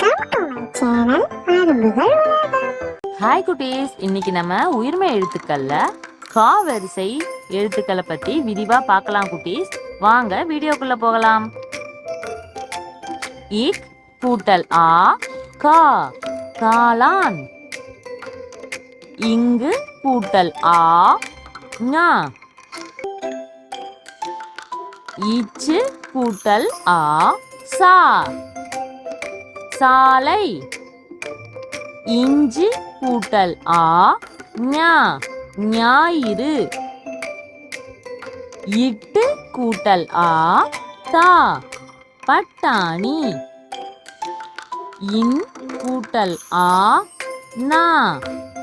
Welcome to my channel அரும்புகள் உலகம். Hi குட்டீஸ். இன்னைக்கு நம்ம உயிர்மை எழுத்துக்கள்ல கா வரிசை எழுத்துக்களை பத்தி விரிவா பார்க்கலாம் குட்டீஸ். வாங்க வீடியோக்குள்ள போகலாம். இக் கூட்டல் ஆ கா காளான். இங்கு கூட்டல் ஆ ஞா. இச்சு கூட்டல் ஆ சா. சாலை. இஞ்சி கூட்டல் ஆ ஞா ஞாயிறு. இட்டு கூட்டல் ஆ தா பட்டாணி. இன் கூட்டல் ஆ நா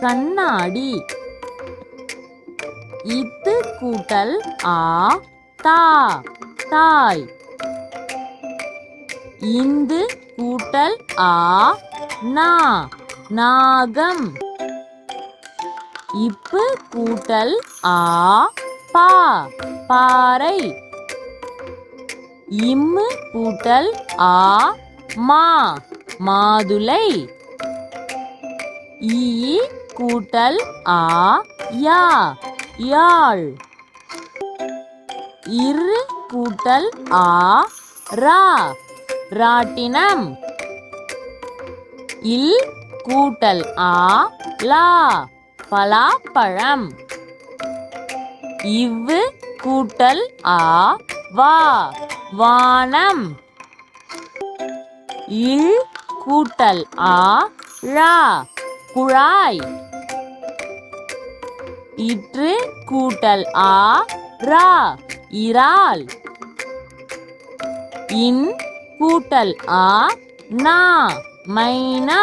கண்ணாடி. இத்து கூட்டல் ஆ தா தாய். இந்து கூட்டல் ஆ நா நாகம். இப்பு கூட்டல் ஆ பா பாறை. இம்மு கூட்டல் ஆ மா மாதுளை. ஈ கூட்டல் ஆ யா யாழ். இரு கூட்டல் ஆ ரா. ராட்டினம். இல் கூட்டல் ஆ லா பலாப்பழம். இவ்வு கூட்டல் ஆ வா வானம். இல் கூட்டல் ஆ ழா குழாய். இற்று கூட்டல் ஆ ரா இறால். இன் கூட்டல் ஆ நா மைனா.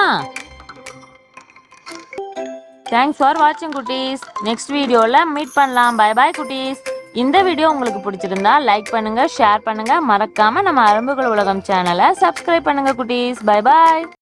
தேங்க்ஸ் ஃபார் வாட்சிங் குட்டீஸ். நெக்ஸ்ட் வீடியோவில் மீட் பண்ணலாம். பை பாய் குட்டீஸ். இந்த வீடியோ உங்களுக்கு பிடிச்சிருந்தா லைக் பண்ணுங்க ஷேர் பண்ணுங்க. மறக்காம நம்ம அரும்புகள் உலகம் சேனலை சப்ஸ்கிரைப் பண்ணுங்க குட்டீஸ். Bye bye